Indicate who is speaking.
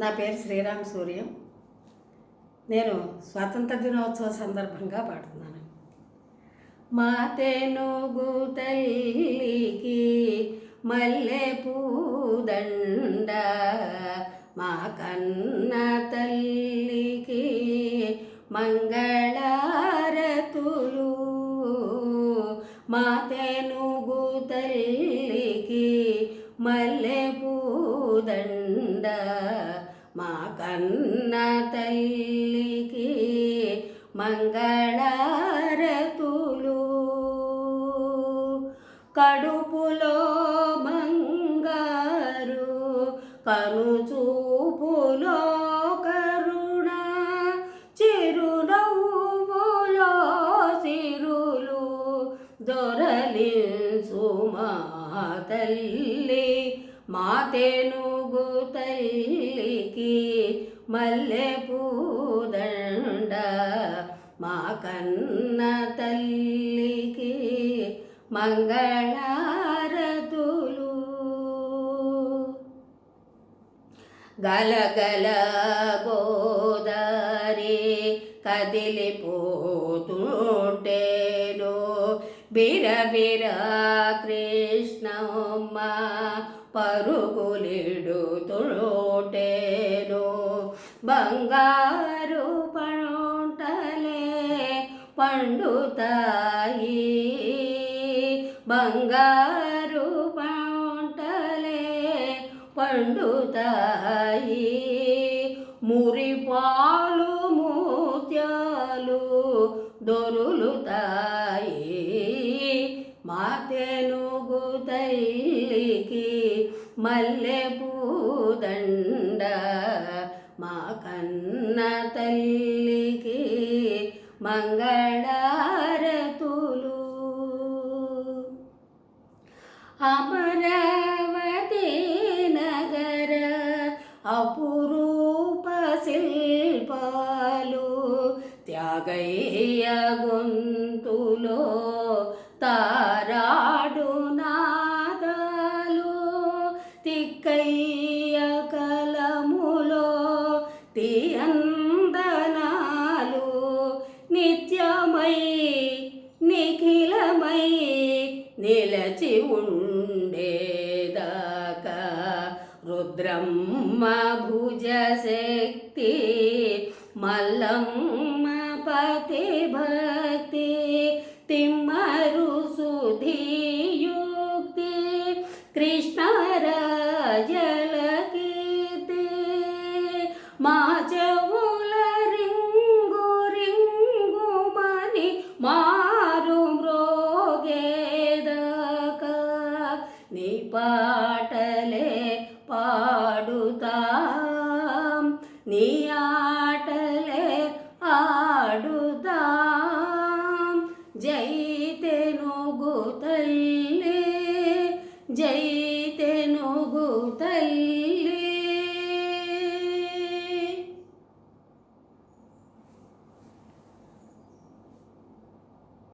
Speaker 1: నా పేరు శ్రీరామ్ సూర్యం. నేను స్వాతంత్ర దినోత్సవ సందర్భంగా పాడుతున్నాను. మాతేనుగు తల్లికి మల్లె పూదండ మా కన్న తల్లికి మంగళారతులు. మాతేనుగు తల్లికి మల్లె పూదండ మా కన్న తల్లికి మంగళారతులు. కడుపులో బంగారు కనుచూపులో కరుణ చిరునవ్వులో సిరులు దొరలించు మా తల్లి. మా తెనుగు తల్లికి మల్లె పూదండ మా కన్న తల్లికి మంగళారతులు. గలగల గోదారి కదిలిపోతుంటేను బిరబిర కృష్ణమ్మ పరుగులిడుతుంటేను బంగారు పంటలే పండుతాయి. బంగారు పంటలే పండుతాయి. మురిపాలు ముత్యాలు దొరులుతాయి. మా తెనుగు తల్లికి మల్లె పూదండ మా కన్న తల్లికి మంగళారతులు. అమరావతి నగర అపురూప శిల్పాలు త్యాగయ్య గొంతులో తా అందనాలు నిత్యమై నిఖిలమై నిలచి ఉండేదాకా. రుద్రమ్మ భుజ శక్తి మల్లమ్మ పతి భక్తి తిమ్మరు సుధియుక్తి కృష్ణరాజల మా చెవుల రింగు రింగు మని మారు మ్రోగేదకా నీ పాటలే పాడుతా నీ ఆటలే ఆడుతా. జై తెనుగు తల్లి జై